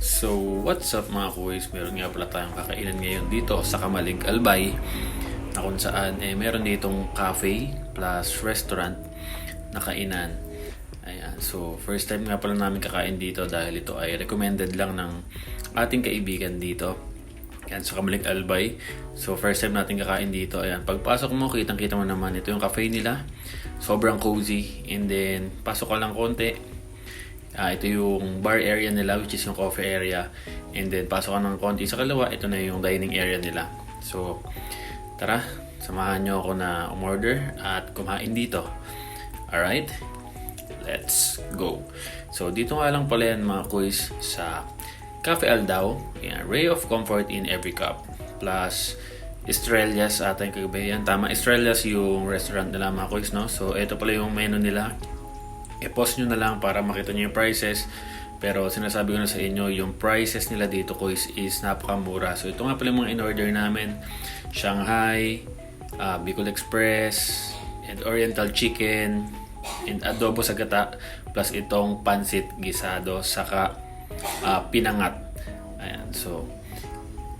So, what's up mga kuys? Meron nga pala tayong kakainan ngayon dito sa Kamalig Albay na kung saan eh, meron ditong cafe plus restaurant na kainan. Ayan. So, first time nga pala namin kakain dito dahil ito ay recommended lang ng ating kaibigan dito. Yan, sa Kamalig Albay. So, first time natin kakain dito. Ayan, pagpasok mo, kitang-kita mo naman. Ito yung cafe nila. Sobrang cozy. And then, pasok ka lang konti. Ah, ito yung bar area nila, which is yung coffee area. And then, pasok ka ng konti sa kalawa. Ito na yung dining area nila. So, tara, samahan nyo ako na umorder at kumain dito. Alright? Let's go. So, dito nga lang pala yan mga kuys sa Cafe Aldao. Yan, ray of comfort in every cup. Plus, Estrellas ata yung kagabi yan. Tama, Estrellas yung restaurant nila mga kuys, no? So, ito pala yung menu nila. I-post nyo na lang para makita nyo yung prices. Pero sinasabi ko na sa inyo, yung prices nila dito kuys is napakamura. So, ito nga pala yung mga in-order namin. Shanghai, ah, Bicol Express, and Oriental Chicken, and adobo sa gata, plus itong pansit gisado, saka ah, pinangat. Ayan, so,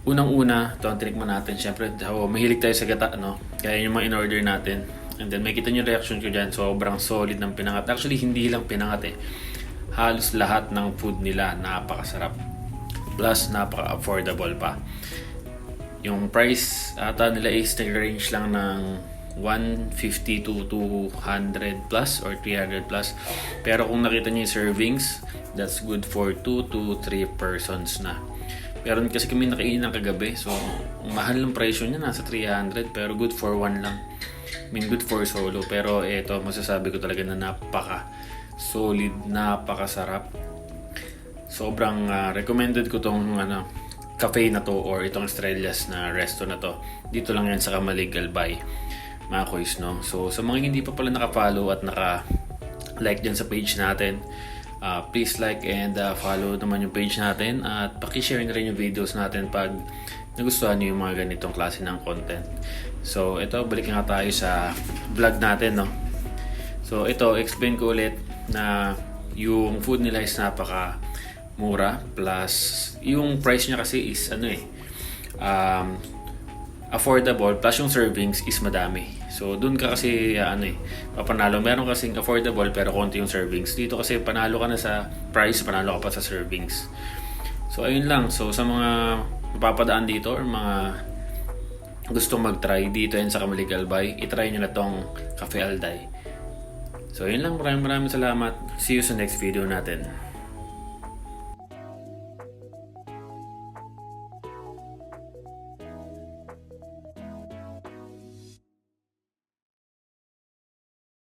unang-una, ito ang tinikman natin. Siyempre, oh, mahilig tayo sa gata, no? Kaya yung mga in-order natin. And then, makita nyo reaction ko dyan. Sobrang solid ng pinangat. Actually, hindi lang pinangat eh. Halos lahat ng food nila napakasarap. Plus, napaka-affordable pa. Yung price ata nila is nag-range lang ng 150 to 200 plus or 300 plus. Pero kung nakita niyo yung servings, that's good for 2 to 3 persons na. Meron kasi kami nakainan kagabi. So, mahal ng presyo niya nasa 300 pero good for one lang. I mean, good for solo. Pero ito, masasabi ko talaga na napaka solid, napakasarap. Sobrang ah, recommended ko tong ano, cafe na to or itong Estrellas na resto na to. Dito lang yan sa Kamalig Albay. Mga kuys, no? So, sa mga hindi pa pala naka-follow at naka-like dyan sa page natin, ah, please like and ah, follow naman yung page natin at pakishare na rin yung videos natin pag nagustuhan nyo yung mga ganitong klase ng content. So, ito, balik nga tayo sa vlog natin, no? So, ito, explain ko ulit na yung food nila is napaka mura plus yung price niya kasi is ano eh um, affordable plus yung servings is madami. So doon ka kasi uh, ano eh papanalo. Meron kasing affordable pero konti yung servings. Dito kasi panalo ka na sa price, panalo ka pa sa servings. So ayun lang. So sa mga mapapadaan dito or mga gusto mag-try dito yan sa Kamalig Albay, itry nyo na tong Cafe Alday. So yun lang, maraming maraming salamat. See you sa next video natin.